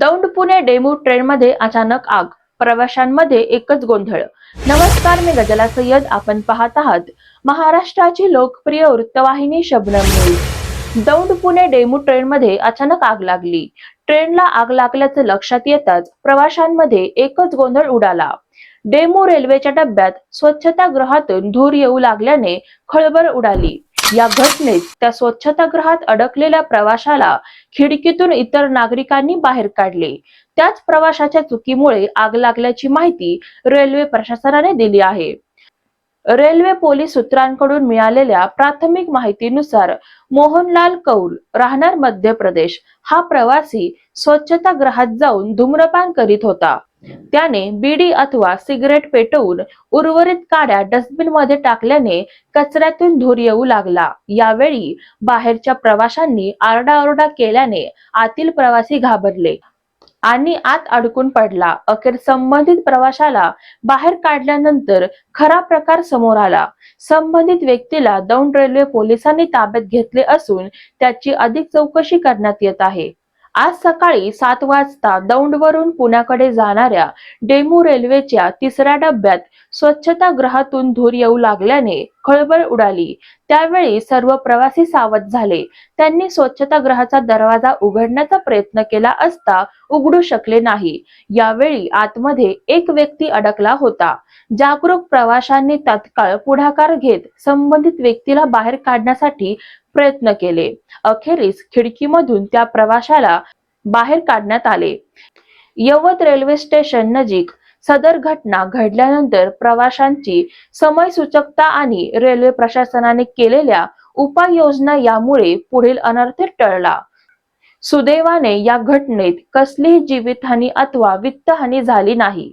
Daund Pune DEMU ट्रेनमध्ये अचानक आग. प्रवाशांमध्ये एकच गोंधळ. नमस्कार मी गजला सय्यद. आपण पाहत आहात महाराष्ट्राची लोकप्रिय वृत्तवाहिनी शबनम न्यूज. दौंड पुणे डेमू ट्रेनमध्ये अचानक आग लागली. ट्रेनला आग लागल्याचं लक्षात येताच प्रवाशांमध्ये एकच गोंधळ उडाला. डेमू रेल्वेच्या डब्यात स्वच्छतागृहातून धूर येऊ लागल्याने खळबळ उडाली. या घटनेत त्या स्वच्छतागृहात अडकलेल्या प्रवाशाला खिडकीतून इतर नागरिकांनी बाहेर काढले. त्याच प्रवाशाच्या चुकीमुळे आग लागल्याची माहिती रेल्वे प्रशासनाने दिली आहे. रेल्वे पोलीस सूत्रांकडून मिळालेल्या प्राथमिक माहितीनुसार मोहनलाल कौल राहणार मध्य प्रदेश. हा प्रवासी स्वच्छतागृहात जाऊन धूम्रपान करीत होता. त्याने बीडी अथवा सिगरेट पेटवून उर्वरित काड्या डस्टबिनमध्ये टाकल्याने कचऱ्यातून धूर येऊ लागला. यावेळी बाहेरच्या प्रवाशांनी आरडाओरडा केल्याने आतील प्रवासी घाबरले आणि आत अडकून पडला. अखेर संबंधित प्रवाशाला बाहेर काढल्यानंतर खरा प्रकार समोर आला. संबंधित व्यक्तीला दौंड रेल्वे पोलिसांनी ताब्यात घेतले असून त्याची अधिक चौकशी करण्यात येत आहे. आज सकाळी सात वाजता दौंडवरून पुण्याकडे जाणाऱ्या डेमू रेल्वेच्या तिसऱ्या डब्यात स्वच्छतागृहातून धूर येऊ लागल्याने खळबळ उडाली. त्यावेळी सर्व प्रवासी सावध झाले. त्यांनी स्वच्छतागृहाचा दरवाजा उघडण्याचा प्रयत्न केला असता उघडू शकले नाही. यावेळी आतमध्ये एक व्यक्ती अडकला होता. जागरूक प्रवाशांनी तात्काळ पुढाकार घेत संबंधित व्यक्तीला बाहेर काढण्यासाठी प्रयत्न केले. अखेरीस खिडकीमधून त्या प्रवाशाला बाहेर काढण्यात आले. यवत रेल्वे स्टेशन नजीक सदर घटना घडल्यानंतर प्रवाशांची समय सूचकता आणि रेल्वे प्रशासनाने केलेल्या उपाययोजना यामुळे पुढील अनर्थ टळला. सुदैवाने या घटनेत कसलीही जीवितहानी अथवा वित्तहानी झाली नाही.